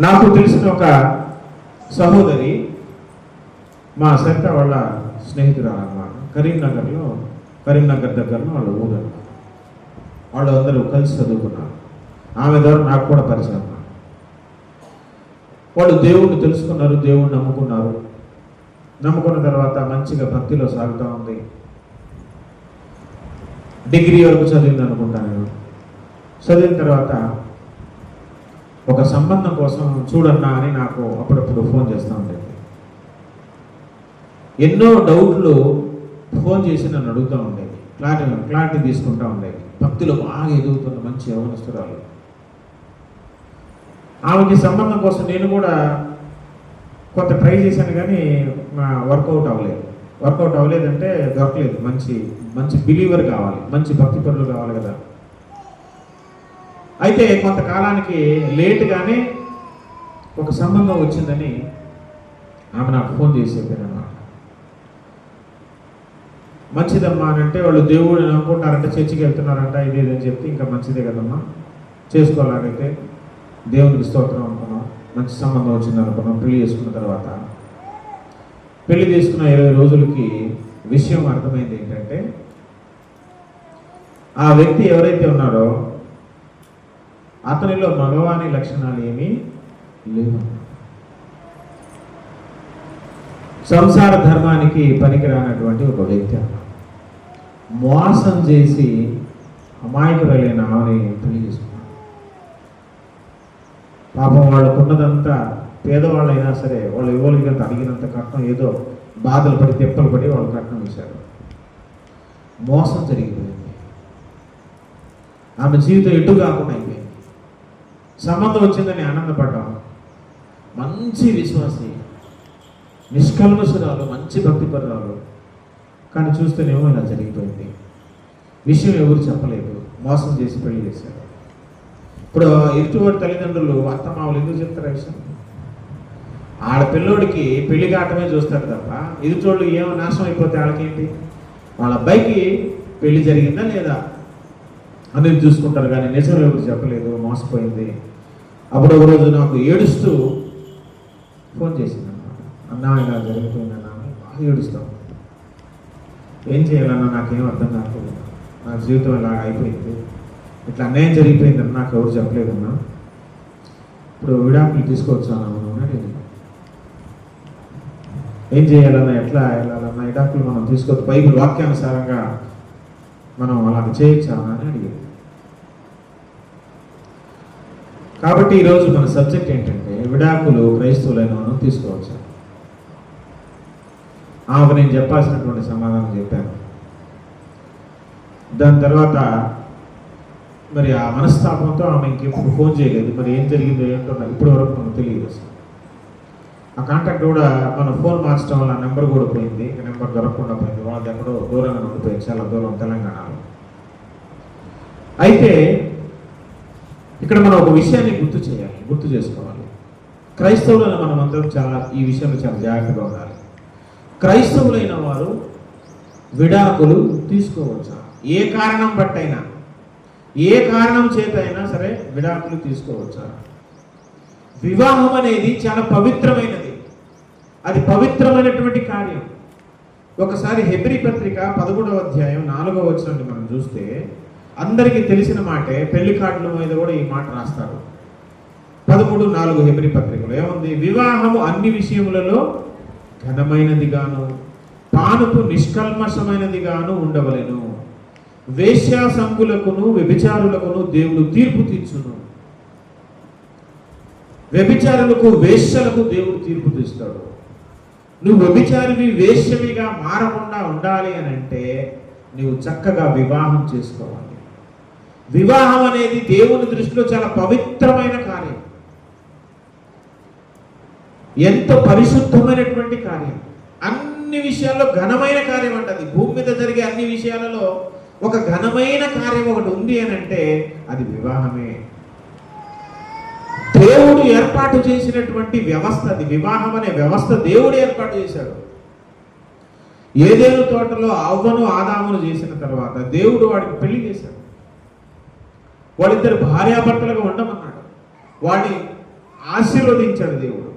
నాకు తెలిసిన ఒక సహోదరి మా సరిత వాళ్ళ స్నేహితురాలు కరీంనగర్లో కరీంనగర్ దగ్గరలో వాళ్ళ ఊరు వాళ్ళు అందరూ కలిసి చదువుకున్నారు. ఆమె ద్వారా నాకు కూడా పరిచయం అన్నమాట. వాళ్ళు దేవుణ్ణి తెలుసుకున్నారు దేవుణ్ణి నమ్ముకున్నారు. నమ్ముకున్న తర్వాత మంచిగా భక్తిలో సాగుతూ ఉంది. డిగ్రీ వరకు చదివింది అనుకుంటా నేను. చదివిన తర్వాత ఒక సంబంధం కోసం చూడన్నా అని నాకు అప్పుడప్పుడు ఫోన్ చేస్తూ ఉండేది. ఎన్నో డౌట్లు ఫోన్ చేసి నన్ను అడుగుతూ ఉండేది. క్లారిటీ క్లారిటీ తీసుకుంటూ ఉండేది. భక్తులు బాగా ఎదుగుతున్న మంచి యవనస్తురాలు. ఆమెకి సంబంధం కోసం నేను కూడా కొంత ట్రై చేశాను కానీ వర్కౌట్ అవ్వలేదు. వర్కౌట్ అవ్వలేదంటే దొరకలేదు. మంచి మంచి బిలీవర్ కావాలి. మంచి భక్తి పనులు కావాలి కదా. అయితే కొంతకాలానికి లేట్గానే ఒక సంబంధం వచ్చిందని ఆమె నాకు ఫోన్ చేసి చెప్పారన్నమాట. మంచిదమ్మా అని అంటే వాళ్ళు దేవుడిని నమ్ముకుంటారంట చర్చికి వెళ్తున్నారంట ఇదేదని చెప్తే ఇంకా మంచిదే కదమ్మా. చేసుకోవాలంటే దేవునికి స్తోత్రం అనుకున్నాం. మంచి సంబంధం వచ్చింది అనుకున్నాం పెళ్ళి చేసుకున్న తర్వాత. పెళ్ళి చేసుకున్న ఇరవై రోజులకి విషయం అర్థమైంది ఏంటంటే ఆ వ్యక్తి ఎవరైతే ఉన్నాడో అతనిలో మగవాని లక్షణాలు ఏమీ లేవు. సంసార ధర్మానికి పనికిరానటువంటి ఒక వ్యక్తి మోసం చేసి అమాయకురైన ఆమెని పెళ్ళి చేసుకున్నాడు పాపం వాళ్ళకున్నదంతా పేదవాళ్ళైనా సరే వాళ్ళు ఇవ్వగలిగినంత అడిగినంత కట్నం ఏదో బాధలు పడి తిప్పలు పడి వాళ్ళు కట్నం ఇచ్చారు మోసం జరిగిపోయింది. ఆమె జీవితం ఎటు కాకుండా అయిపోయింది. సంబంధం వచ్చిందని ఆనందపడ్డాం మంచి విశ్వాసి నిష్కల్మసురాలు మంచి భక్తిపరురాలు. కానీ చూస్తేనేమో ఇలా జరిగిపోయింది. విషయం ఎవరు చెప్పలేదు. మోసం చేసి పెళ్ళి చేశారు. ఇప్పుడు ఎటువంటి తల్లిదండ్రులు అత్తమావులు ఎందుకు చెప్తారు విషయం? ఆడపిల్లోడికి పెళ్ళి కావటమే చూస్తారు తప్ప ఎదుటోళ్ళు ఏమో నాశనం అయిపోతే వాళ్ళకేంటి వాళ్ళ అబ్బాయికి పెళ్ళి జరిగిందా లేదా? అనేది చూసుకుంటారు కానీ నిజం ఎవరు చెప్పలేదు. మోసపోయింది. అప్పుడు ఒక రోజు నాకు ఏడుస్తూ ఫోన్ చేసింది. అనమాట అన్నా ఇలా జరిగిపోయిందన్నా బాగా ఏడుస్తాం. ఏం చేయాలన్నా నాకేం అర్థం కాలేదు నా జీవితం ఇలా అయిపోయింది. ఇట్లా అన్యాయం జరిగిపోయిందని నాకు ఎవరు చెప్పలేదన్నా ఇప్పుడు విడాకులు తీసుకొచ్చాను అని ఏం చేయాలన్నా ఎట్లా వెళ్ళాలన్నా విడాకులు మనం తీసుకొచ్చి బైబిల్ వాక్యానుసారంగా మనం అలా చేయొచ్చా అని అడిగింది కాబట్టి ఈరోజు మన సబ్జెక్ట్ ఏంటంటే విడాకులు క్రైస్తవులైన మనం తీసుకోవచ్చు. ఆమెకు నేను చెప్పాల్సినటువంటి సమాధానం చెప్పాను. దాని తర్వాత మరి ఆ మనస్తాపంతో ఆమె ఇంకెప్పుడు ఫోన్ చేయలేదు. మరి ఏం జరిగిందో ఏంటో నాకు ఇప్పటి వరకు మనకు తెలియదు అసలు. ఆ కాంటాక్ట్ కూడా మన ఫోన్ మార్చడం వల్ల నెంబర్ కూడా పోయింది. నెంబర్ దొరకకుండా పోయింది. వాళ్ళది ఎక్కడో దూరంగా ఉండిపోయింది. చాలా దూరం తెలంగాణలో. అయితే ఇక్కడ మనం ఒక విషయాన్ని గుర్తు చేయాలి గుర్తు చేసుకోవాలి. క్రైస్తవులైన మనం అందరం చాలా ఈ విషయంలో చాలా జాగ్రత్తగా ఉండాలి. క్రైస్తవులైన వారు విడాకులు తీసుకోవచ్చా? ఏ కారణం బట్టైనా ఏ కారణం చేత అయినా సరే విడాకులు తీసుకోవచ్చా? వివాహం అనేది చాలా పవిత్రమైనది. అది పవిత్రమైనటువంటి కార్యం. ఒకసారి హెబ్రి పత్రిక పదమూడవ అధ్యాయం నాలుగవ వచనాన్ని మనం చూస్తే అందరికీ తెలిసిన మాటే పెళ్ళి కార్డుల మీద కూడా ఈ మాట రాస్తారు. పదమూడు నాలుగు హెబ్రి పత్రికలు. ఏముంది? వివాహము అన్ని విషయములలో ఘనమైనదిగాను పానుపు నిష్కల్మషమైనదిగాను ఉండవలెను. వేశ్యాసంకులకును వ్యభిచారులకును దేవుడు తీర్పు తీర్చును. వ్యభిచారులకు వేశ్యలకు దేవుడు తీర్పు తీస్తాడు. నువ్వు వ్యభిచారివి వేశ్యమిగా మారకుండా ఉండాలి అని అంటే నువ్వు చక్కగా వివాహం చేసుకోవాలి. వివాహం అనేది దేవుని దృష్టిలో చాలా పవిత్రమైన కార్యం. ఎంతో పరిశుద్ధమైనటువంటి కార్యం. అన్ని విషయాల్లో ఘనమైన కార్యం అంటది భూమి మీద జరిగే అన్ని విషయాలలో ఒక ఘనమైన కార్యం ఒకటి ఉంది అని అంటే అది వివాహమే. దేవుడు ఏర్పాటు చేసినటువంటి వ్యవస్థ అది. వివాహం అనే వ్యవస్థ దేవుడు ఏర్పాటు చేశాడు. ఏదేను తోటలో అవ్వను ఆదామును చేసిన తర్వాత దేవుడు వాడికి పెళ్ళి చేశాడు. వాళ్ళిద్దరు భార్యాభర్తలుగా ఉండమన్నాడు. వాడిని ఆశీర్వదించాడు దేవుడు.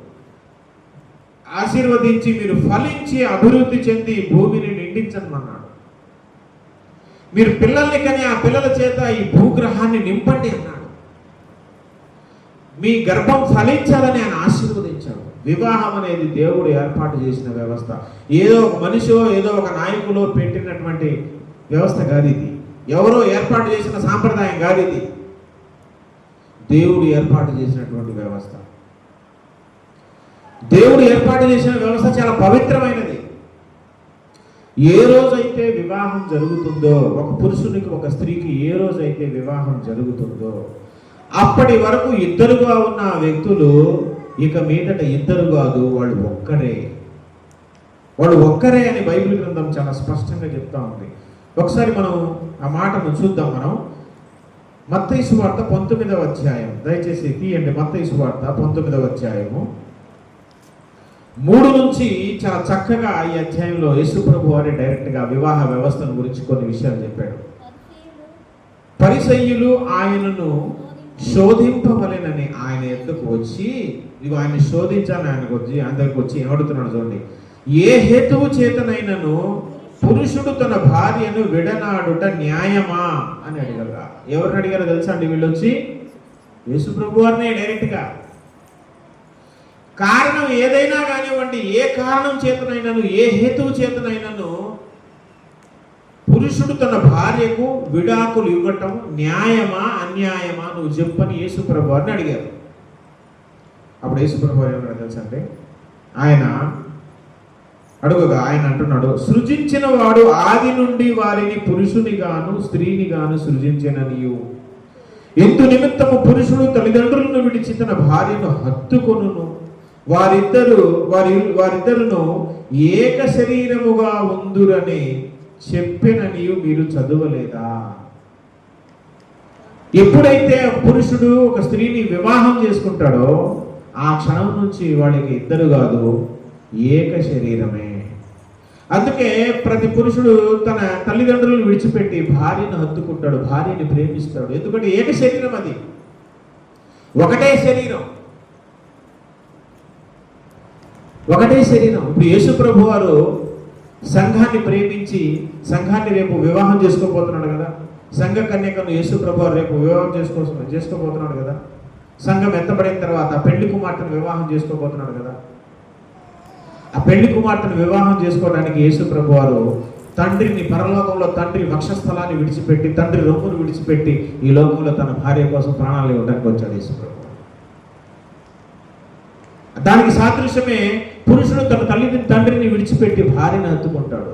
ఆశీర్వదించి మీరు ఫలించి అభివృద్ధి చెంది భూమిని నిండించమన్నాడు. మీరు పిల్లల్ని కానీ ఆ పిల్లల చేత ఈ భూగ్రహాన్ని నింపండి అన్నాడు. మీ గర్భం ఫలించాలని ఆయన ఆశీర్వదించాడు. వివాహం అనేది దేవుడు ఏర్పాటు చేసిన వ్యవస్థ. ఏదో ఒక మనిషో ఏదో ఒక నాయకులో పెట్టినటువంటి వ్యవస్థ కాదు ఇది. ఎవరో ఏర్పాటు చేసిన సాంప్రదాయం కాదు ఇది దేవుడు ఏర్పాటు చేసినటువంటి వ్యవస్థ. దేవుడు ఏర్పాటు చేసిన వ్యవస్థ చాలా పవిత్రమైనది. ఏ రోజైతే వివాహం జరుగుతుందో ఒక పురుషునికి ఒక స్త్రీకి ఏ రోజైతే వివాహం జరుగుతుందో అప్పటి వరకు ఇద్దరుగా ఉన్న వ్యక్తులు ఇక మీదట ఇద్దరు కాదు వాళ్ళు ఒక్కరే. వాళ్ళు ఒక్కరే అని బైబిల్ గ్రంథం చాలా స్పష్టంగా చెప్తా ఉంది. ఒకసారి మనం ఆ మాటను చూద్దాం మనం. మత్తయి వార్త పంతొమ్మిదవ అధ్యాయం. దయచేసి తీయండి మత్తయి వార్త పంతొమ్మిదవ అధ్యాయము. మూడు నుంచి చాలా చక్కగా ఈ అధ్యాయంలో యేసు ప్రభు వారి డైరెక్ట్గా వివాహ వ్యవస్థను గురించి కొన్ని విషయాలు చెప్పాడు. పరిసయ్యులు ఆయనను శోధింపవలెనని ఆయన ఎందుకు వచ్చి ఇవి ఆయన శోధించాలని ఆయనకు వచ్చి ఆయన దగ్గరకు వచ్చి ఏమడుతున్నాడు చూడండి. ఏ హేతువు చేతనైనను పురుషుడు తన భార్యను విడనాడుట న్యాయమా అని అడిగారు ఎవరిని అడిగారో తెలుసా అండి వీళ్ళు వచ్చి యేసు ప్రభు వారినే డైరెక్ట్గా కారణం ఏదైనా కానివ్వండి ఏ కారణం చేతనైనాను ఏ హేతువు చేతనైనాను పురుషుడు తన భార్యకు విడాకులు ఇవ్వటం న్యాయమా అన్యాయమా నువ్వు చెప్పని యేసుప్రభు వారిని అడిగారు. అప్పుడు యేసుప్రభు వారు ఏమన్నాడు తెలుసా అంటే ఆయన అడుగుగా ఆయన అంటున్నాడు సృజించిన వాడు ఆది నుండి వారిని పురుషుని గాను స్త్రీని గాను సృజించిన నీవు ఎందు నిమిత్తము పురుషుడు తల్లిదండ్రులను విడిచి తన భార్యను హత్తుకొనును. వారిద్దరు వారి వారిద్దరును ఏక శరీరముగా ఉందురని చెప్పిన నీవు మీరు చదవలేదా? ఎప్పుడైతే పురుషుడు ఒక స్త్రీని వివాహం చేసుకుంటాడో ఆ క్షణం నుంచి వాళ్ళకి ఇద్దరు కాదు ఏక శరీరమే. అందుకే ప్రతి పురుషుడు తన తల్లిదండ్రులను విడిచిపెట్టి భార్యను హత్తుకుంటాడు భార్యని ప్రేమిస్తాడు. ఎందుకంటే ఏక శరీరం అది. ఒకటే శరీరం. ఒకటే శరీరం. ఇప్పుడు యేసు ప్రభు వారు సంఘాన్ని ప్రేమించి సంఘాన్ని రేపు వివాహం చేసుకోబోతున్నాడు కదా. సంఘ కన్యకను యేసు ప్రభు వారు రేపు వివాహం చేసుకో చేసుకోబోతున్నాడు కదా. సంఘం ఎత్తబడిన తర్వాత పెళ్ళి కుమార్తెను వివాహం చేసుకోబోతున్నాడు కదా. ఆ పెళ్ళి కుమార్తెను వివాహం చేసుకోవడానికి యేసు ప్రభు వారు తండ్రిని పరలోకంలో తండ్రి వక్షస్థలాన్ని విడిచిపెట్టి తండ్రి రొమ్మును విడిచిపెట్టి ఈ లోకంలో తన భార్య కోసం ప్రాణాలు ఇవ్వడానికి వచ్చాడు యేసు ప్రభు. దానికి సాదృశ్యమే పురుషుడు తన తల్లిని తండ్రిని విడిచిపెట్టి భార్యను హత్తుకుంటాడు.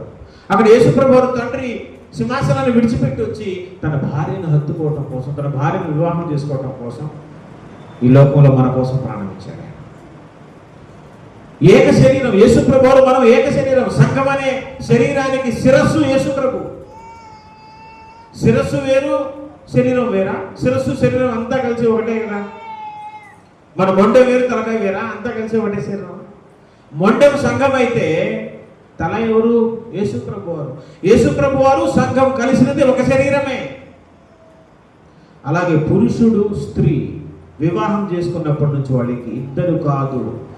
అక్కడ యేసుప్రభు వారు తండ్రి సింహాసనాన్ని విడిచిపెట్టి వచ్చి తన భార్యను హత్తుకోవటం కోసం తన భార్యను వివాహం చేసుకోవటం కోసం ఈ లోకంలో మన కోసం ప్రాణం ఇచ్చాడు. ఏక శరీరం యేసుప్రభు మనం ఏక శరీరం సంఘం అనే శరీరానికి శిరస్సు యేసుప్రభు శిరస్సు వేరు శరీరం వేరా? శిరస్సు శరీరం అంతా కలిసి ఒకటే కదా? మన మొండెం వేరు తలకాయ వేరా? అంతా కలిసి ఒకటే శరీరం. మొండెం సంఘం అయితే తల ఎవరు? యేసుప్రభు వారు యేసుప్రభు వారు సంఘం కలిసినది ఒక శరీరమే. అలాగే పురుషుడు స్త్రీ వివాహం చేసుకున్నప్పటి నుంచి వాళ్ళకి ఇద్దరు కాదు.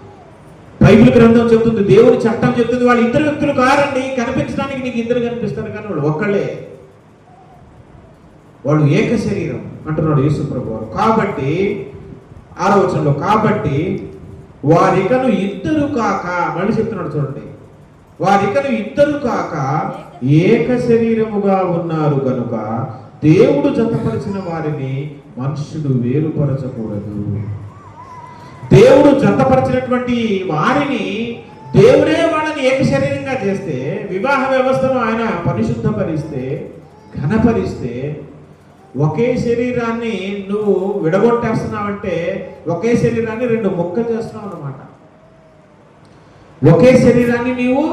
బైబిల్ గ్రంథం చెబుతుంది దేవుని చట్టం చెప్తుంది వాళ్ళు ఇద్దరు వ్యక్తులు కారండి కనిపించడానికి నీకు ఇద్దరు కనిపిస్తారు కానీ వాళ్ళు ఒక్కళ్ళే. వాళ్ళు ఏక శరీరం అంటున్నాడు యేసుప్రభు వారు కాబట్టి ఆలోచనలో కాబట్టి వారికను ఇద్దరు కాక మళ్ళీ చెప్తున్నాడు చూడండి. వారికను ఇద్దరు కాక ఏక శరీరముగా ఉన్నారు కనుక దేవుడు జతపరిచిన వారిని మనుషుడు వేరుపరచకూడదు. దేవుడు జతపరిచినటువంటి వారిని దేవుడే వాళ్ళని ఏక శరీరంగా చేస్తే వివాహ వ్యవస్థను ఆయన పరిశుద్ధపరిస్తే ఘనపరిస్తే ఒకే శరీరాన్ని నువ్వు విడగొట్టేస్తున్నావంటే ఒకే శరీరాన్ని రెండు ముక్కలు చేస్తున్నావు అన్నమాట. ఒకే శరీరాన్ని నీవు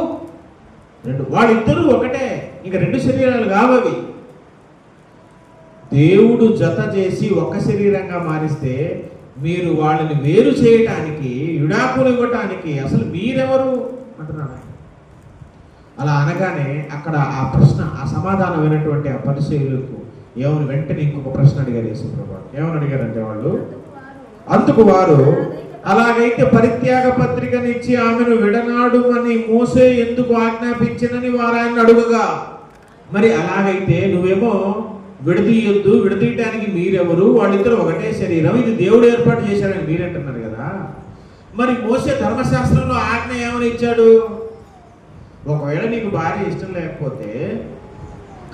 రెండు వాళ్ళిద్దరూ ఒకటే ఇంక రెండు శరీరాలు కావవి దేవుడు జత చేసి ఒక శరీరంగా మారిస్తే మీరు వాళ్ళని వేరు చేయటానికి విడాకులు ఇవ్వటానికి అసలు మీరెవరు అంటున్నాడు ఆయన. అలా అనగానే అక్కడ ఆ ప్రశ్న ఆ సమాధానం అయినటువంటి ఆ పరిశీలకు ఏమని వెంటనే ఇంకొక ప్రశ్న అడిగారు యేసుప్రభు ఏమని అడిగారంటే వాళ్ళు? అందుకు వారు అలాగైతే పరిత్యాగ పత్రికనిచ్చి ఆమెను విడనాడు అని మోసే ఎందుకు ఆజ్ఞాపించినని వారు ఆయన అడుగుగా? మరి అలాగైతే నువ్వేమో విడదీయొద్దు విడదీయటానికి మీరెవరు? వాళ్ళిద్దరు ఒకటే శరీరం. ఇది దేవుడు ఏర్పాటు చేశాడని మీరంటున్నారు కదా. మరి మోసే ధర్మశాస్త్రంలో ఆజ్ఞ ఏమని ఇచ్చాడు? ఒకవేళ నీకు భార్య ఇష్టం లేకపోతే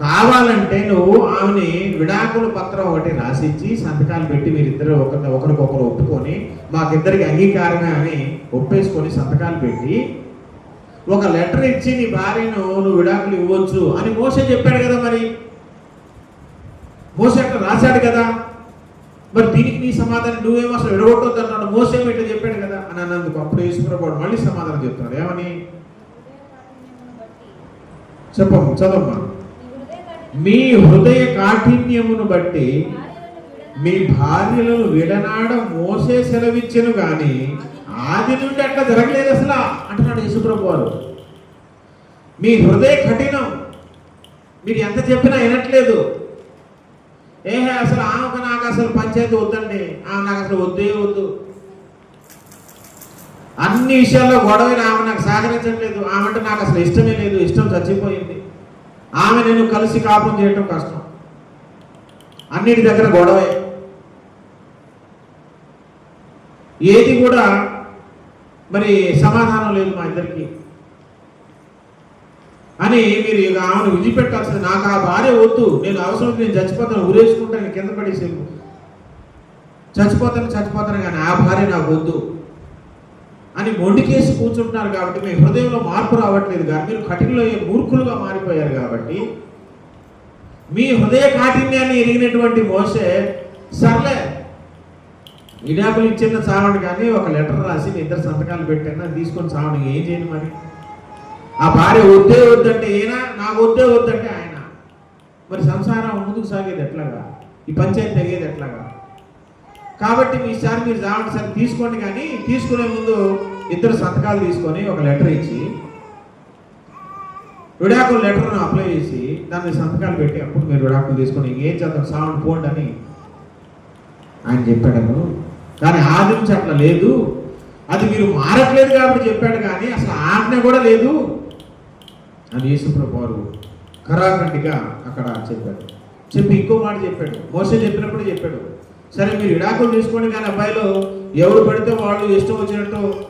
కావాలంటే నువ్వు ఆమెని విడాకుల పత్రం ఒకటి రాసిచ్చి సంతకాలు పెట్టి మీరిద్దరు ఒకరి ఒకరికొకరు ఒప్పుకొని మాకిద్దరికి అంగీకారమే అని ఒప్పేసుకొని సంతకాలు పెట్టి ఒక లెటర్ ఇచ్చి నీ భార్యను నువ్వు విడాకులు ఇవ్వచ్చు అని మోసే చెప్పాడు కదా మరి. మోసే అట్లా రాశాడు కదా. మరి దీనికి నీ సమాధానం నువ్వేమో అసలు విడగొట్టొద్దు అన్నాడు మోసే ఇట్లా చెప్పాడు కదా? అని అన్నందుకు అప్పుడు యేసుప్రభుడు మళ్ళీ సమాధానం చెప్తున్నాడు. ఏమని? చెప్పము చదవమ్మా. మీ హృదయ కాఠిన్యమును బట్టి మీ భార్యలను విడనాడ మోసే సెలవిచ్చను కానీ ఆది నుండి అట్లా జరగలేదు అసలు అంటున్నాడు యేసుప్రభు వారు మీ హృదయ కఠినం. మీరు ఎంత చెప్పినా వినట్లేదు. ఏహే అసలు ఆమెకు నాకు అసలు పంచాయతీ వద్దండి. ఆమె నాకు అసలు వద్దే వద్దు. అన్ని విషయాల్లో గొడవ ఆమె నాకు సహకరించట్లేదు. ఆమె అంటే నాకు అసలు ఇష్టమే లేదు. ఇష్టం చచ్చిపోయింది. ఆమె నేను కలిసి కాపురం చేయటం కష్టం. అన్నిటి దగ్గర గొడవే. ఏది కూడా మరి సమాధానం లేదు మా ఇద్దరికి. అని మీరు ఇక ఆమెను విడిచిపెట్టాల్సింది నాకు ఆ భార్య వద్దు. నేను అవసరం నేను చచ్చిపోతాను ఊరేసుకుంటాను కింద పడేసి చచ్చిపోతాను చచ్చిపోతాను కానీ ఆ భార్య నాకు వద్దు అని మొండికేసి కూర్చుంటున్నారు కాబట్టి మీ హృదయంలో మార్పు రావట్లేదు కానీ మీరు కఠినలో మూర్ఖులుగా మారిపోయారు కాబట్టి మీ హృదయ కాఠిన్యాన్ని ఎరిగినటువంటి మోసే సర్లే విడాకులు ఇచ్చిన చావండి కానీ ఒక లెటర్ రాసి మీ ఇద్దరు సంతకాలు పెట్టాను అది తీసుకొని చావండి ఏం చేయండి మరి? ఆ భార్య వద్దే వద్దంటే ఈయన నాకు వద్దే వద్దంటే ఆయన. మరి సంసారం ముందుకు సాగేది ఎట్లాగా? ఈ పంచాయతీ తగ్గేది ఎట్లాగా? కాబట్టి మీసారి మీరు చావండి సరే తీసుకోండి కానీ తీసుకునే ముందు ఇద్దరు సంతకాలు తీసుకొని ఒక లెటర్ ఇచ్చి విడాకుల లెటర్ను అప్లై చేసి దాన్ని సంతకాలు పెట్టి అప్పుడు మీరు విడాకులు తీసుకొని ఏం చేద్దాం సావండి పోండి అని ఆయన చెప్పాడు కానీ ఆది అట్లా లేదు. అది మీరు మారట్లేదు కాబట్టి చెప్పాడు కానీ అసలు ఆజ్ఞ కూడా లేదు. అని యేసుప్రభు వారు ఖరాఖండిగా అక్కడ చెప్పాడు. చెప్పి ఇంకో మాట చెప్పాడు. మోసం చెప్పినప్పుడు చెప్పాడు. సరే మీరు విడాకులు తీసుకోండి కానీ అబ్బాయిలో ఎవరు పడితే వాళ్ళు ఇష్టం వచ్చినట్టు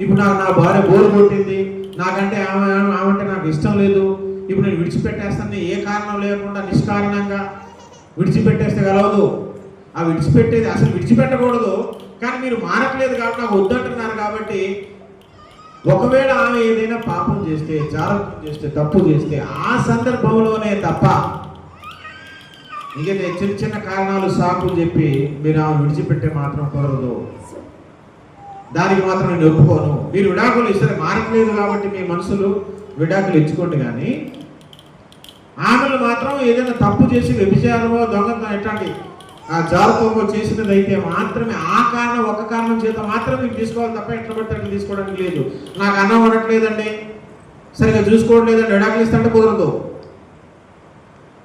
ఇప్పుడు నాకు నా భార్య బోరు కొట్టింది. నాకంటే ఆమె ఆమె అంటే నాకు ఇష్టం లేదు. ఇప్పుడు నేను విడిచిపెట్టేస్తాను. ఏ కారణం లేకుండా నిష్కారణంగా విడిచిపెట్టేస్తే కలవదు. ఆ విడిచిపెట్టేది అసలు విడిచిపెట్టకూడదు. కానీ మీరు మారట్లేదు కాబట్టి నాకు వద్దంటున్నారు కాబట్టి ఒకవేళ ఆమె ఏదైనా పాపం చేస్తే జాగ్రత్త చేస్తే తప్పు చేస్తే ఆ సందర్భంలోనే తప్ప ఇంకే చిన్న చిన్న కారణాలు సాకులు చెప్పి మీరు ఆమె విడిచిపెట్టే మాత్రం కుదరదు. దానికి మాత్రం నేను ఒప్పుకోను. మీరు విడాకులు ఇస్తే మారట్లేదు కాబట్టి మీ మనసులు విడాకులు ఇచ్చుకోండి కానీ ఆమెలు మాత్రం ఏదైనా తప్పు చేసి వ్యభిచారమో దొంగతనం ఎట్లాంటి ఆ జాతకంలో చేసినదైతే మాత్రమే ఆ కారణం ఒక కారణం చేత మాత్రమే మీకు తీసుకోవాలి తప్ప ఎట్లా పడితే అట్లా తీసుకోవడానికి లేదు. నాకు అన్నం ఉండట్లేదండి సరిగా చూసుకోవట్లేదండి విడాకులు ఇస్తాంటే కుదరదు.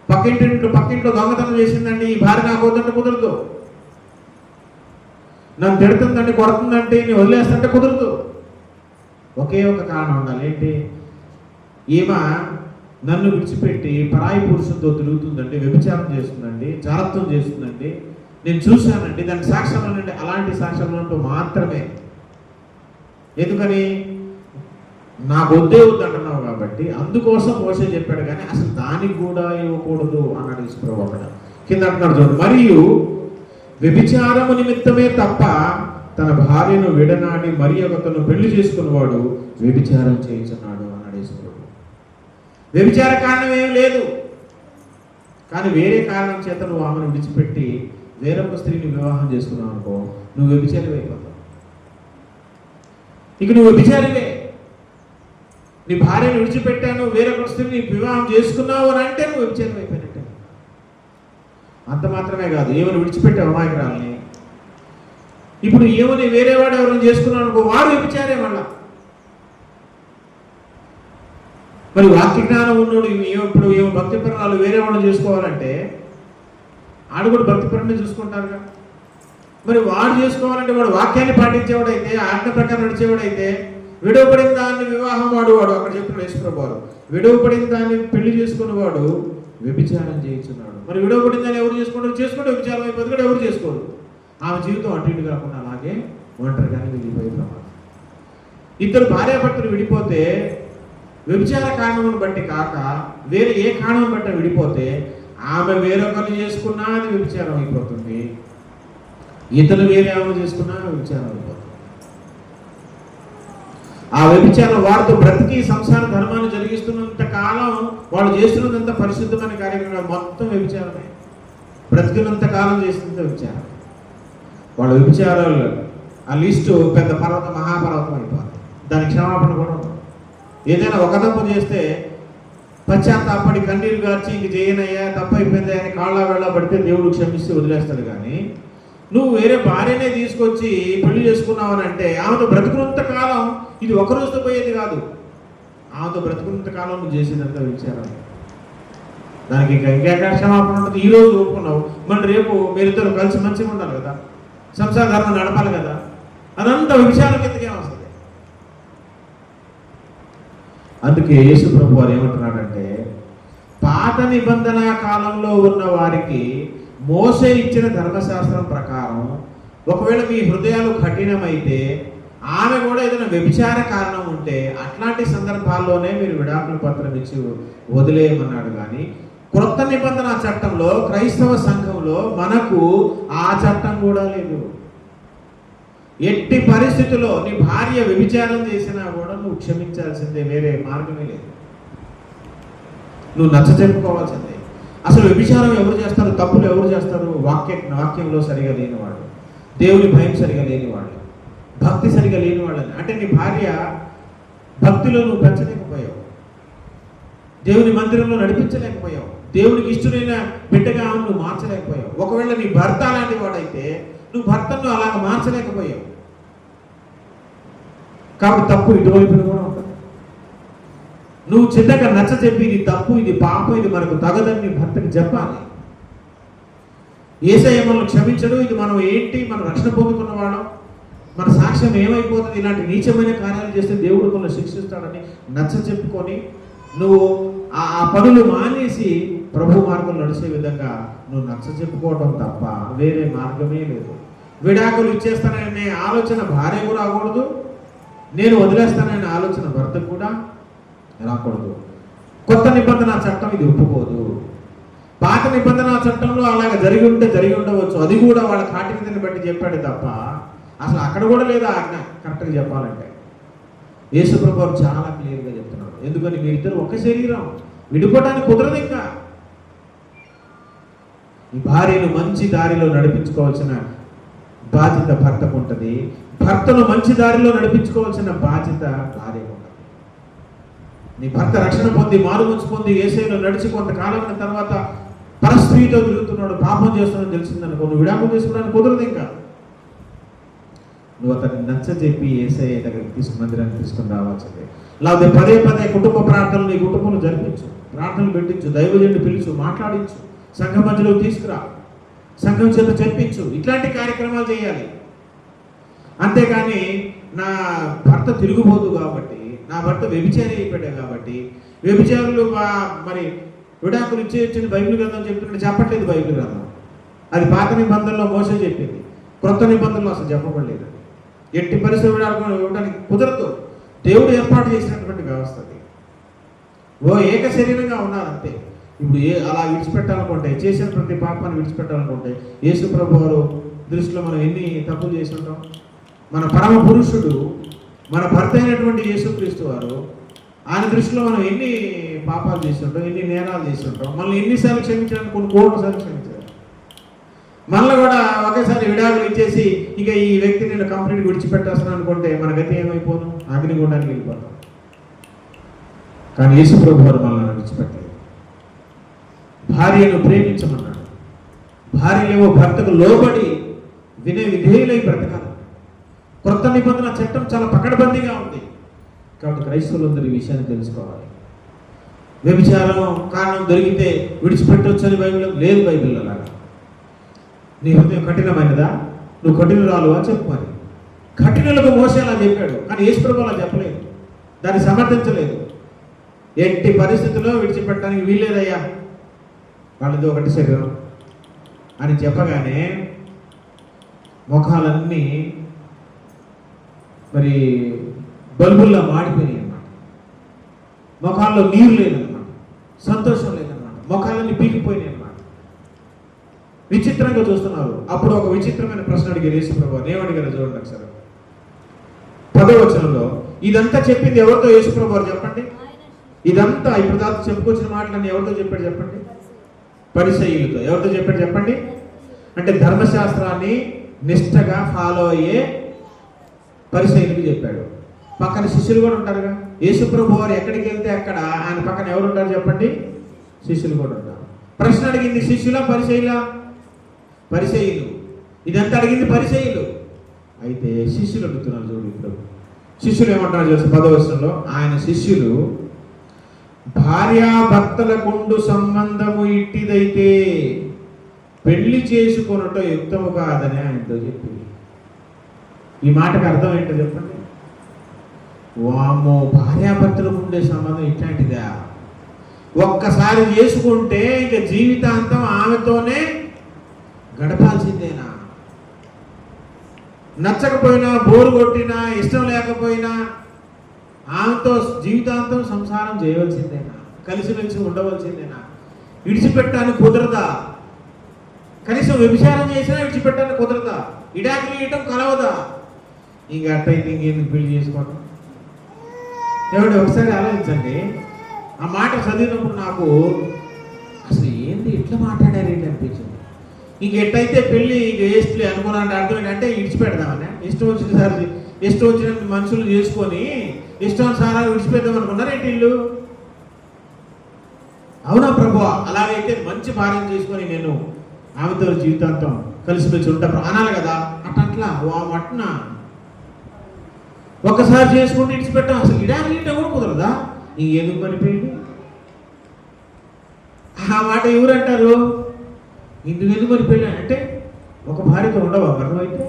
పక్కింటి పక్కింట్లో దొంగతనం చేసిందండి. ఈ భార్య నాకు వద్దంటే కుదరదు. నన్ను తిడుతుందండి కొడుతుందంటే నేను వదిలేస్తుంటే కుదరదు. ఒకే ఒక కారణం ఉండాలి. ఏంటి? ఈమె నన్ను విడిచిపెట్టి పరాయి పురుషులతో తిరుగుతుందండి వ్యభిచారం చేస్తుందండి జారత్వం చేస్తుందండి నేను చూశానండి దాని సాక్ష్యం అనండి అలాంటి సాక్ష్యం అంటూ మాత్రమే. ఎందుకని? నాకు వద్దే వద్దు అంటున్నావు కాబట్టి అందుకోసం మోసే చెప్పాడు కానీ అసలు దానికి కూడా ఇవ్వకూడదు అన్నాడు ఈశ్వరు అక్కడ. కింద అంటున్నాడు చూడండి. మరియు వ్యభిచారము నిమిత్తమే తప్ప తన భార్యను విడనాడి మరి ఒకతను పెళ్ళి చేసుకున్నవాడు వ్యభిచారం చేయించున్నాడు వ్యభిచార కారణం ఏం లేదు. కానీ వేరే కారణం చేత నువ్వు ఆమెను విడిచిపెట్టి వేరొక స్త్రీని వివాహం చేసుకున్నావు అనుకో నువ్వు వ్యభిచారి అయిపోతావు. ఇక నువ్వు వ్యభిచారివే. నీ భార్యను విడిచిపెట్టాను వేరొక స్త్రీని వివాహం చేసుకున్నావు అని అంటే నువ్వు వ్యభిచారం అయిపోయినట్టే. అంత మాత్రమే కాదు ఏమైనా విడిచిపెట్టావు అమాయకురాలని. ఇప్పుడు ఏమని వేరే వాడు ఎవరైనా చేసుకున్నావు అనుకో వాడు వ్యభిచారే మళ్ళా. మరి వాక్య జ్ఞానం ఉన్నాడు ఇప్పుడు ఏమో భక్తి పరిణాలు వేరే వాళ్ళు చేసుకోవాలంటే ఆడు కూడా భక్తి పరుని చూసుకుంటారుగా. మరి వాడు చేసుకోవాలంటే వాడు వాక్యాన్ని పాటించేవాడైతే ఆజ్ఞ ప్రకారం నడిచేవాడైతే విడవపడిన దాన్ని వివాహం వాడువాడు అక్కడ చెప్పిన యేసుప్రభు విడవపడిన దాన్ని పెళ్ళి చేసుకున్నవాడు వ్యభిచారం చేయించున్నాడు. మరి విడవపడిన దాన్ని ఎవరు చేసుకుంటారు చేసుకుంటే వ్యభిచారం అయిపోతుంది కూడా ఎవరు చేసుకోరు ఆమె జీవితం అటు ఇటు కాకుండా అలాగే ఒంటరిగానే వెళ్ళిపోయే ప్రమాదం. ఇద్దరు భార్యాభర్తలు విడిపోతే వ్యభిచార కారణమును బట్టి కాక వేరే ఏ కారణం బట్టి విడిపోతే ఆమె వేరొకరు చేసుకున్నా అది వ్యభిచారం అయిపోతుంది. ఇతను వేరే ఆమె చేసుకున్నా వ్యభిచారం అయిపోతుంది. ఆ వ్యభిచారం వారితో బ్రతికి సంసార ధర్మాన్ని జరిగిస్తున్నంత కాలం వాళ్ళు చేస్తున్నంత పరిశుద్ధమైన కార్యక్రమాలు మొత్తం వ్యభిచారమే బ్రతికినంత కాలం చేస్తున్నంత వ్యభిచారం వాళ్ళ వ్యభిచారాలు ఆ లిస్టు పెద్ద పర్వత మహాపర్వతం అయిపోతుంది. దాని క్షమాపణ కూడా ఏదైనా ఒక తప్పు చేస్తే పశ్చాత్తాపడి కన్నీరు గార్చి ఇంక చేయనయ్యా తప్పు అని కాళ్ళ వేళ పడితే దేవుడు క్షమిస్తే వదిలేస్తాడు కానీ నువ్వు వేరే భార్యనే తీసుకొచ్చి పెళ్ళి చేసుకున్నావు అని అంటే ఆమెతో బ్రతుకున్నంత కాలం ఇది ఒక రోజుతో పోయేది కాదు. ఆమెతో బ్రతుకున్నంత కాలం నువ్వు చేసేదంతా విచారం దానికి ఇంకా ఇంకా క్షమాపణ ఉంటుంది? ఈ రోజు ఒప్పుకున్నావు. మళ్ళీ రేపు మీరిద్దరు కలిసి మంచిగా ఉండాలి కదా. సంసార ధర్మం నడపాలి కదా. అదంతా విచారం కిందకే అందుకే యేసు ప్రభు వారు ఏమంటున్నాడంటే పాత నిబంధన కాలంలో ఉన్న వారికి మోసే ఇచ్చిన ధర్మశాస్త్రం ప్రకారం ఒకవేళ మీ హృదయాలు కఠినమైతే ఆమె కూడా ఏదైనా వ్యభిచార కారణం ఉంటే అట్లాంటి సందర్భాల్లోనే మీరు విడాకుల పత్రం ఇచ్చి వదిలేయమన్నాడు. కానీ క్రొత్త నిబంధన చట్టంలో క్రైస్తవ సంఘంలో మనకు ఆ చట్టం కూడా లేదు. ఎట్టి పరిస్థితుల్లో నీ భార్య వ్యభిచారం చేసినా కూడా నువ్వు క్షమించాల్సిందే వేరే మార్గమే లేదు. నువ్వు నచ్చ చెప్పుకోవాల్సిందే. అసలు వ్యభిచారం ఎవరు చేస్తారు తప్పులు ఎవరు చేస్తారు? వాక్య వాక్యంలో సరిగా లేనివాడు దేవుని భయం సరిగా లేనివాడు భక్తి సరిగా లేనివాడు అంటే నీ భార్య భక్తిలో నువ్వు పెంచలేకపోయావు. దేవుని మందిరంలో నడిపించలేకపోయావు. దేవునికి ఇష్టమైన బిడ్డగా నువ్వు మార్చలేకపోయావు. ఒకవేళ నీ భర్త అలాంటి వాడైతే నువ్వు భర్తను అలాగ మార్చలేకపోయావు. కాబట్టి తప్పు ఇటువైపున కూడా ఉంటుంది. నువ్వు చిన్నగా నచ్చ చెప్పి ఇది తప్పు ఇది పాపం ఇది మనకు తగదని నీ భర్తకి చెప్పాలి. ఏసఐ మనల్ని క్షమించడు. ఇది మనం ఏంటి? మనం రక్షణ పొందుకున్న వాళ్ళం. మన సాక్ష్యం ఏమైపోతుంది? ఇలాంటి నీచమైన కార్యాలు చేస్తే దేవుడు మనల్ని శిక్షిస్తాడని నచ్చ చెప్పుకొని నువ్వు ఆ ఆ పనులు మానేసి ప్రభు మార్గం నడిచే విధంగా నువ్వు నచ్చ చెప్పుకోవడం తప్ప వేరే మార్గమే లేదు. విడాకులు ఇచ్చేస్తాననే ఆలోచన భార్య కూడా అవ్వకూడదు. నేను వదిలేస్తాననే ఆలోచన భర్త కూడా రాకూడదు. కొత్త నిబంధన చట్టం ఇది ఒప్పుకోదు. పాత నిబంధన చట్టంలో అలాగ జరిగి ఉంటే జరిగి ఉండవచ్చు. అది కూడా వాళ్ళ కాఠిన్యతని బట్టి చెప్పాడు తప్ప అసలు అక్కడ కూడా లేదా ఆజ్ఞ? కరెక్ట్గా చెప్పాలంటే. యేసుప్రభు చాలా క్లియర్గా చెప్తున్నాడు ఎందుకని? మీ ఇద్దరు ఒక శరీరం. విడిపోవడానికి కుదరదు ఇంకా. ఈ భార్యను మంచి దారిలో నడిపించుకోవాల్సిన బాధ్యత భర్తకు ఉంటుంది. భర్తను మంచి దారిలో నడిపించుకోవాల్సిన బాధ్యత భార్యకు ఉంటుంది. నీ భర్త రక్షణ పొంది మారుమూచి పొంది ఏసైలో నడిచి కొంతకాలం తర్వాత పరస్త్రీతో తిరుగుతున్నాడు పాపం చేస్తున్నాడు తెలిసిందనుకో నువ్వు విడాకులు చేసుకోవడానికి కుదరదు ఇంకా. నువ్వు అతన్ని నచ్చ చెప్పి ఏసఐ దగ్గరికి తీసుకు మందిరానికి తీసుకుని రావాల్సిందే లేకపోతే పదే పదే కుటుంబ ప్రార్థనలు నీ కుటుంబంలో జరిపించు. ప్రార్థనలు పెట్టించు దైవజనుడు పిలుచు మాట్లాడించు. సంఘ మధ్యలో తీసుకురా. సంఘం చేత చెప్పించు ఇట్లాంటి కార్యక్రమాలు చేయాలి. అంతేకాని నా భర్త తిరుగుబోదు కాబట్టి నా భర్త వ్యభిచారి అయిపోయాడు కాబట్టి వ్యభిచారులు మా మరి విడాకులు ఇచ్చే బైబిల్ గ్రంథం చెప్పినట్టు చెప్పట్లేదు బైబిల్ గ్రంథం. అది పాత నిబంధనలో మోసం చెప్పింది. క్రొత్త నిబంధనలో అసలు చెప్పబడలేదు. ఎట్టి పరిస్థితి విడాకులు ఇవ్వడానికి కుదరదు. దేవుడు ఏర్పాటు చేసినటువంటి వ్యవస్థ అది. ఓ ఏక శరీరంగా ఉన్నారంతే ఇప్పుడు ఏ అలా విడిచిపెట్టాలనుకుంటే చేసిన ప్రతి పాపాన్ని విడిచిపెట్టాలనుకుంటే యేసు ప్రభు వారు దృష్టిలో మనం ఎన్ని తప్పులు చేసి ఉంటాం? మన పరమ పురుషుడు మన భర్త అయినటువంటి యేసుక్రీస్తు వారు ఆయన దృష్టిలో మనం ఎన్ని పాపాలు చేసి ఉంటాం ఎన్ని నేరాలు చేసి ఉంటాం మనల్ని ఎన్నిసార్లు క్షమించాలని కొన్ని కోట్ల సార్లు క్షమించారు. మళ్ళీ కూడా ఒకేసారి విడాకులు ఇచ్చేసి ఇక ఈ వ్యక్తి నేను కంప్లీట్ విడిచిపెట్టేస్తాను అనుకుంటే మన గతి ఏమైపోను? అగ్నిగుండానికి వెళ్ళిపోతాం. కానీ యేసు ప్రభు వారు మనల్ని భార్యను ప్రేమించమన్నాడు. భార్యలేమో భర్తకు లోబడి వినే విధేయులై బ్రతకాలి. క్రొత్త నిబంధన చట్టం చాలా పకడ్బందీగా ఉంది. కాబట్టి క్రైస్తవులందరూ ఈ విషయాన్ని తెలుసుకోవాలి. వ్యభిచారం కారణం దొరికితే విడిచిపెట్టొచ్చని బైబిల్ లేదు బైబిల్ అలాగా నీ హృదయం కఠినమైనదా? నువ్వు కఠినురాలు అని చెప్పు మరి. కఠినులకు చెప్పాడు. కానీ యేసుప్రభు అలా చెప్పలేదు. దాన్ని సమర్థించలేదు. ఎట్టి పరిస్థితుల్లో విడిచిపెట్టడానికి వీలేదయ్యా వాళ్ళది ఒకటి శరీరం అని చెప్పగానే ముఖాలన్నీ మరి బల్బుల్లా మాడిపోయినాయి అన్నమాట. ముఖాల్లో నీరు లేదన్నమాట. సంతోషం లేదన్నమాట. ముఖాలన్నీ పీకిపోయినాయి అన్నమాట. విచిత్రంగా చూస్తున్నారు. అప్పుడు ఒక విచిత్రమైన ప్రశ్న అడిగారు యేసుప్రభు ఏమడిగారు చూడండి ఒకసారి. పదవచనంలో ఇదంతా చెప్పింది ఎవరితో? యేసుప్రభు చెప్పండి. ఇదంతా ఇప్పుడు దాకా చెప్పుకొచ్చిన మాటలన్నీ ఎవరితో చెప్పాడు చెప్పండి. పరిసయ్యులతో ఎవరితో చెప్పాడు చెప్పండి? అంటే ధర్మశాస్త్రాన్ని నిష్టగా ఫాలో అయ్యే పరిసయ్యులకు చెప్పాడు. పక్కన శిష్యులు కూడా ఉంటారుగా. యేసుప్రభు వారు ఎక్కడికి వెళ్తే అక్కడ ఆయన పక్కన ఎవరు ఉంటారు చెప్పండి? శిష్యులు కూడా ఉంటారు. ప్రశ్న అడిగింది శిష్యుల పరిచయులా పరిచయులు ఇదంతా అడిగింది పరిచయులు అయితే శిష్యులు అడుగుతున్నారు చూడు ఇప్పుడు. శిష్యులు ఏమంటారు చూసి పదవశంలో ఆయన శిష్యులు భార్యాభర్తలకుండు సంబంధము ఇట్టిదైతే పెళ్ళి చేసుకొనుట యుక్తము కాదని ఆయనతో చెప్పింది ఈ మాటకు అర్థం ఏంటో చెప్పండి. వామో భార్యాభర్తలకు ఉండే సంబంధం ఇట్లాంటిదా? ఒక్కసారి చేసుకుంటే ఇక జీవితాంతం ఆమెతోనే గడపాల్సిందేనా? నచ్చకపోయినా బోరు కొట్టినా ఇష్టం లేకపోయినా ఆమెతో జీవితాంతం సంసారం చేయవలసిందేనా? కలిసిమెలిసి ఉండవలసిందేనా? విడిచిపెట్టడానికి కుదరదా? కనీసం వ్యభిచారం చేసినా విడిచిపెట్టడానికి కుదరదా? ఇడాకులు ఇయటం కలవదా? ఇంక అట్టయితే ఇంకెందుకు పెళ్ళి చేసుకోవడం ఏమంటే ఒకసారి ఆలోచించండి. ఆ మాట చదివినప్పుడు నాకు అసలు ఏంటి ఇట్లా మాట్లాడారేంటి అనిపించింది? ఇంక ఎట్టయితే పెళ్ళి ఇంక వేస్ట్లే అనుకున్నాను అర్థం ఏంటంటే ఇడిచిపెడదామని. ఇష్టం వచ్చిన సార్ ఇష్టం వచ్చిన మనుషులు చేసుకొని ఇష్టానుసారాలు విడిచిపెద్దాం అనుకున్నారు ఏంటి వీళ్ళు అవునా ప్రభు అలాగైతే మంచి భార్యను చేసుకొని నేను ఆమెతో జీవితాంతం కలిసిమెలిసి ఉంటా ప్రాణాలు కదా? అట్లా ఓ మట్న ఒక్కసారి చేసుకుంటే ఇడిచిపెట్టాం అసలు ఇడాలి కూడా కుదరదా? ఎందుకు పనిపోయింది ఆ మాట ఎవరంటారు? ఇందుకు ఎందుకు పనిపోయినా అంటే ఒక భార్యతో ఉండవా మరణం అయితే.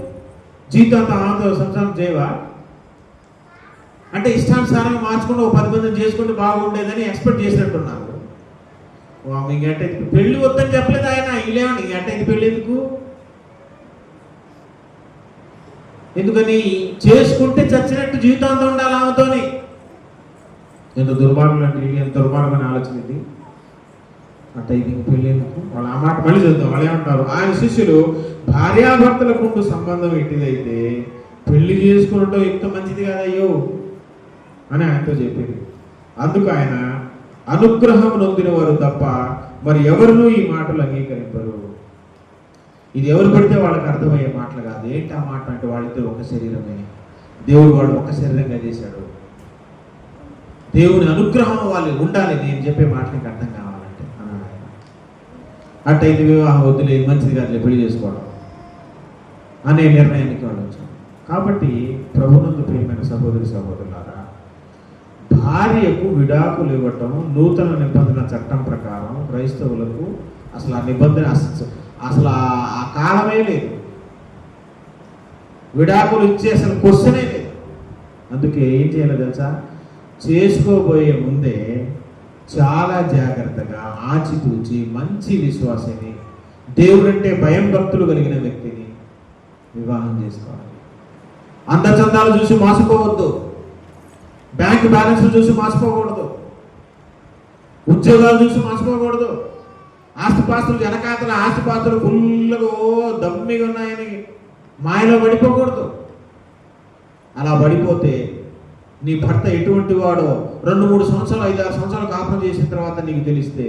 జీవితాంతం ఆమెతో సంసారం చేయవా? అంటే ఇష్టానుసారంగా మార్చుకుంటూ ఒక పది చేసుకుంటే బాగుండేదని ఎక్స్పెక్ట్ చేసినట్టున్నారు. ఇంకంటే పెళ్ళి వద్దని చెప్పలేదు ఆయన ఇల్లేమని ఇంకంటే ఇది పెళ్ళి ఎందుకు? ఎందుకని చేసుకుంటే చచ్చినట్టు జీవితాంతం ఉండాలి ఆమెతోని. ఎంత దుర్మార్గం అంటే ఎంత దుర్మార్గమైన ఆలోచన ఇది. అంటే ఇది పెళ్ళేందుకు ఎందుకు? వాళ్ళు ఆ మాట మళ్ళీ చూద్దాం వాళ్ళు ఏమంటారు? ఆయన శిష్యులు భార్యాభర్తలకు సంబంధం ఎట్టిదైతే పెళ్ళి చేసుకున్నట్టు ఎంత మంచిది కాదయ్యో అని ఆయనతో చెప్పింది. అందుకు ఆయన అనుగ్రహం నొందిన వారు తప్ప మరి ఎవరునూ ఈ మాటలు అంగీకరింపరు. ఇది ఎవరు పడితే వాళ్ళకి అర్థమయ్యే మాటలు కాదు. ఏంటి ఆ మాట అంటే వాళ్ళిద్దరు ఒక శరీరమే. దేవుడు వాడు ఒక శరీరంగా చేశాడు. దేవుని అనుగ్రహం వాళ్ళు ఉండాలి. నేను చెప్పే మాటలకి అర్థం కావాలంటే అన్నాడు ఆయన. అట్టయితే వివాహం వద్దులే మంచిది కాదులే పెళ్ళి చేసుకోవడం అనే నిర్ణయానికి వాళ్ళు వచ్చారు. కాబట్టి ప్రభునందు ప్రియమైన సహోదరి సహోదరులారా భార్యకు విడాకులు ఇవ్వటం నూతన నిబంధన చట్టం ప్రకారం క్రైస్తవులకు అసలు ఆ నిబంధన అసలు అసలు ఆ- ఆ కాలమే లేదు. విడాకులు ఇచ్చే అసలు క్వశ్చనే లేదు. అందుకే ఏం చేయాలో తెలుసా? చేసుకోబోయే ముందే చాలా జాగ్రత్తగా ఆచితూచి మంచి విశ్వాసిని దేవుడంటే భయం భక్తులు కలిగిన వ్యక్తిని వివాహం చేసుకోవాలి. అందచందాలు చూసి మోసపోవద్దు. బ్యాంక్ బ్యాలెన్స్ చూసి మోసపోకూడదు ఉద్యోగాలు చూసి మోసపోకూడదు ఆస్తిపాస్తులు జనకాతల ఆస్తిపాస్తులు ఫుల్గా ఓ దమ్మిగా ఉన్నాయని మాయలో పడిపోకూడదు. అలా పడిపోతే నీ భర్త ఎటువంటి వాడో రెండు మూడు సంవత్సరాలు ఐదు ఆరు సంవత్సరాలు కాపురం చేసిన తర్వాత నీకు తెలిస్తే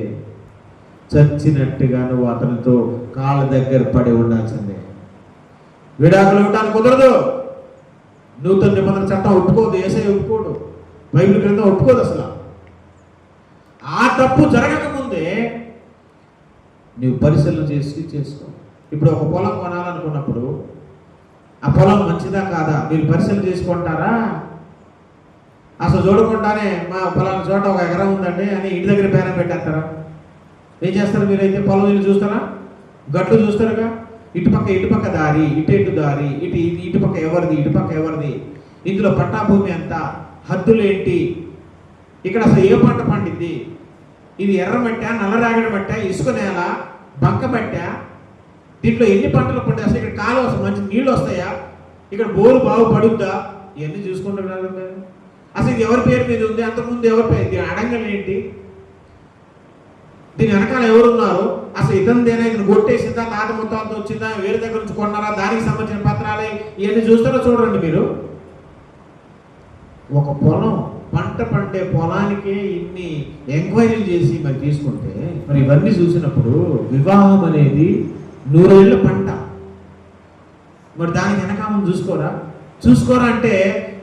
చచ్చినట్టుగా నువ్వు అతనితో కాళ్ళ దగ్గర పడి ఉండాల్సిందే. విడాకులు ఇవ్వడానికి కుదరదు. నూతన నిబంధన చట్టం ఒప్పుకోదు ఏసై ఒప్పుకోడు. బైబిల్ గ్రంథం ఒప్పుకోదు అసలు. ఆ తప్పు జరగకముందే నువ్వు పరిశీలన చేసి చేసుకో. ఇప్పుడు ఒక పొలం కొనాలనుకున్నప్పుడు ఆ పొలం మంచిదా కాదా? మీరు పరిశీలన చేసుకుంటారా? అసలు చూడకుండానే మా పొలాల చోట ఒక ఎకరం ఉందండి అని ఇంటి దగ్గర పేరం పెట్టేస్తారా? ఏం చేస్తారు మీరైతే? పొలం ఇల్లు చూస్తారా? గట్లు చూస్తారుగా? ఇటుపక్క ఇటుపక్క దారి ఇటు ఇటు దారి ఇటు ఇటుపక్క ఎవరిది ఇటుపక్క ఎవరిది? ఇందులో పట్టాభూమి ఎంత? హద్దులేంటి? ఇక్కడ అసలు ఏ పంట పండింది? ఇది ఎర్రబట్ట నల్లరాగడి మట్ట ఇసుక నేల బంక మట్ట? దీంట్లో ఎన్ని పంటలు పండుతాయి అసలు ఇక్కడ కాలువ వస్తాయి మంచి నీళ్ళు వస్తాయా? ఇక్కడ బోరు బాగు పడుద్దా? ఇవన్నీ చూసుకుంటున్నారు అసలు ఇది ఎవరి పేరు మీద ఉంది? అంతకుముందు ఎవరి పేరు? దీని అడంగలు ఏంటి? దీని వెనకాల ఎవరున్నారు? అసలు ఇతందేనా ఇది కొట్టేసిందా? తాత మొత్తంతో వచ్చిందా? వేరే దగ్గర నుంచి కొన్నారా? దానికి సంబంధించిన పత్రాలే ఇవన్నీ చూస్తారో చూడండి మీరు. ఒక పొలం పంట పండే పొలానికే ఇన్ని ఎంక్వైరీలు చేసి మరి తీసుకుంటే మరి ఇవన్నీ చూసినప్పుడు వివాహం అనేది నూరేళ్ళ పంట. మరి దానికి వెనకాలం చూసుకోరా? చూసుకోరా అంటే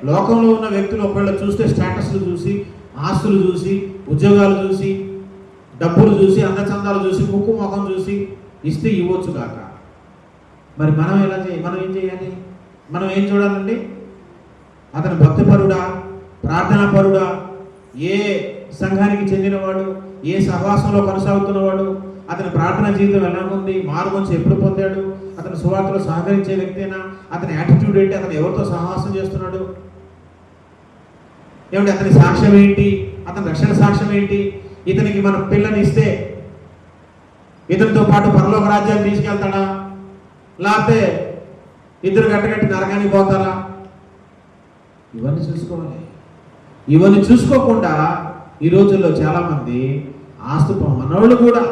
లోకంలో ఉన్న వ్యక్తులు ఒకవేళ చూస్తే స్టేటస్లు చూసి ఆస్తులు చూసి ఉద్యోగాలు చూసి డబ్బులు చూసి అందచందాలు చూసి ముక్కు ముఖం చూసి ఇస్తే ఇవ్వచ్చు కాక. మరి మనం ఎలా చేయ మనం ఏం చేయాలి? మనం ఏం చూడాలండి? అతను భక్తిపరుడా ప్రార్థనాపరుడా ఏ సంఘానికి చెందినవాడు ఏ సహవాసంలో కొనసాగుతున్నవాడు అతని ప్రార్థన జీవితం ఎలా ఉంది మార్గం ఎప్పుడు పొందాడు అతను సువార్తలో సహకరించే వ్యక్తేనా అతని యాటిట్యూడ్ ఏంటి అతను ఎవరితో సహవాసం చేస్తున్నాడు? ఏమిటి అతని సాక్ష్యం ఏంటి అతని రక్షణ సాక్ష్యం ఏంటి ఇతనికి మన పిల్లని ఇస్తే ఇతనితో పాటు పరలోక రాజ్యాన్ని తీసుకెళ్తాడా లేకపోతే ఇద్దరు గట్టగట్టి నరకానికి పోతారా? ఇవన్నీ చూసుకోవాలి. ఇవన్నీ చూసుకోకుండా ఈ రోజుల్లో చాలామంది ఆస్తు మనవాళ్ళు కూడా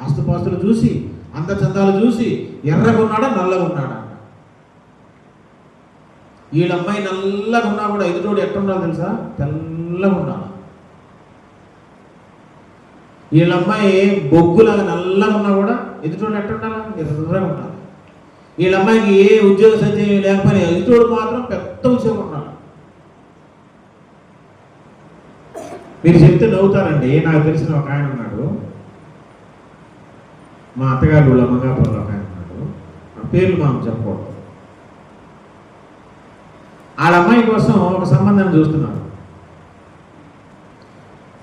ఆస్తుపాస్తులు చూసి అందచందాలు చూసి ఎర్రగా ఉన్నాడా నల్లగా ఉన్నాడా వీళ్ళ అమ్మాయి నల్లగా ఉన్నా కూడా ఎదుటోడు ఎట్ట తెలుసా? తెల్లగా ఉన్నాడు వీళ్ళ అమ్మాయి బొగ్గులాగా నల్లగా ఉన్నా కూడా ఎదుటోడు ఎట్టుండాలా? ఎర్రగా ఉండాలి వీళ్ళ అమ్మాయికి ఏ ఉద్యోగ సత్యం లేకపోయినా ఎదుటోడు మాత్రం పెద్ద ఉద్యోగం ఉండాలి మీరు చెప్తే నవ్వుతారండి. నాకు తెలిసిన ఒక ఆయన ఉన్నాడు. మా అత్తగారు వాళ్ళ ఒక ఆయన ఉన్నాడు. ఆ పేర్లు మనం చెప్పకూడదు. వాళ్ళ అమ్మాయి కోసం ఒక సంబంధాన్ని చూస్తున్నారు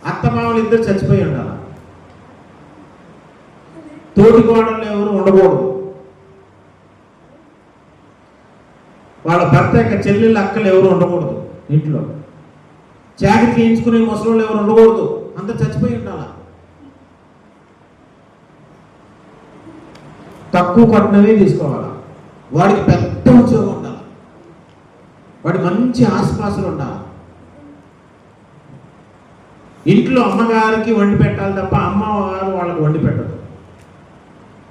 అత్తమామలు ఇద్దరు చచ్చిపోయి ఉండాలి? తోటి కోడళ్ళు ఎవరు ఉండకూడదు. వాళ్ళ భర్త యొక్క చెల్లెళ్ళ అక్కలు ఎవరు ఉండకూడదు. ఇంట్లో. జాకెట్ చేయించుకునే ముసలి ఎవరు ఉండకూడదు. అంత చచ్చిపోయి ఉండాలా? తక్కువ కట్నమే తీసుకోవాలా? వాడికి పెద్ద ఉద్యోగం ఉండాలి? వాడి మంచి ఆసుపాసులు ఉండాలి? ఇంట్లో అమ్మగారికి వండి పెట్టాలి తప్ప అమ్మవారు వాళ్ళకి వండి పెట్టదు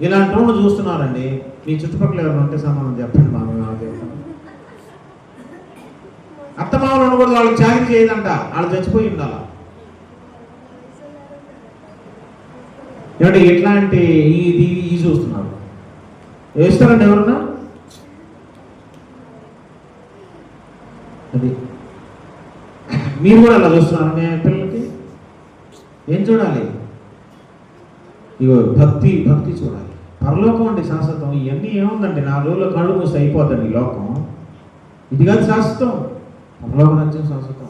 ఇలాంటి చూస్తున్నారండి. మీ చుట్టుపక్కల ఎవరు ఉంటే సమానం చెప్పండి మా నాకు చెప్తాను అత్తమామలు ఉండకూడదు వాళ్ళకి త్యాగం చేయదంట. వాళ్ళు చచ్చిపోయి ఉండాల. ఏమంటే ఇట్లాంటి ఇది ఈ చూస్తున్నారు? వేస్తారండి ఎవరన్నా? అది. మీరు కూడా అలా చూస్తున్నారు మీ పిల్లలకి? ఏం చూడాలి? ఇగో భక్తి భక్తి చూడాలి. పరలోకం అండి శాశ్వతం. ఇవన్నీ ఏముందండి? నాలుగు రోజుల్లో కళ్ళు మూసి అయిపోద్దండి లోకం. ఇది కాదు శాశ్వతం. పరలోక రాజ్యం శాశ్వతం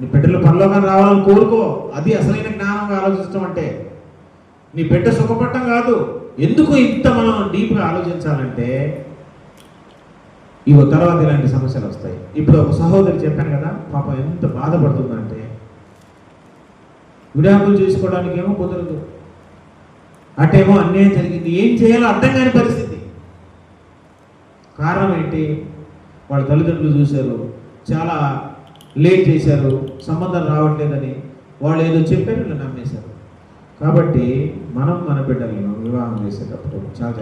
నీ బిడ్డలు పరలోకం రావాలని కోరుకో. అది అసలైన జ్ఞానంగా ఆలోచించడం అంటే. నీ బిడ్డ సుఖపడటం కాదు. ఎందుకు ఇంత మనం డీప్గా ఆలోచించాలంటే ఇవో తర్వాత ఇలాంటి సమస్యలు వస్తాయి. ఇప్పుడు ఒక సహోదరి చెప్పాను కదా పాపం ఎంత బాధపడుతుందంటే విడాకులు చేసుకోవడానికి ఏమో కుదరదు. అటేమో అన్యాయం జరిగింది. ఏం చేయాలో అర్థం కాని పరిస్థితి. కారణం ఏంటి? వాళ్ళ తల్లిదండ్రులు చూశారు. చాలా లేట్ చేశారు సంబంధం రావట్లేదని వాళ్ళు ఏదో చెప్పారు వీళ్ళు నమ్మేశారు. కాబట్టి మనం మన బిడ్డలను వివాహం చేసేటప్పుడు చాలా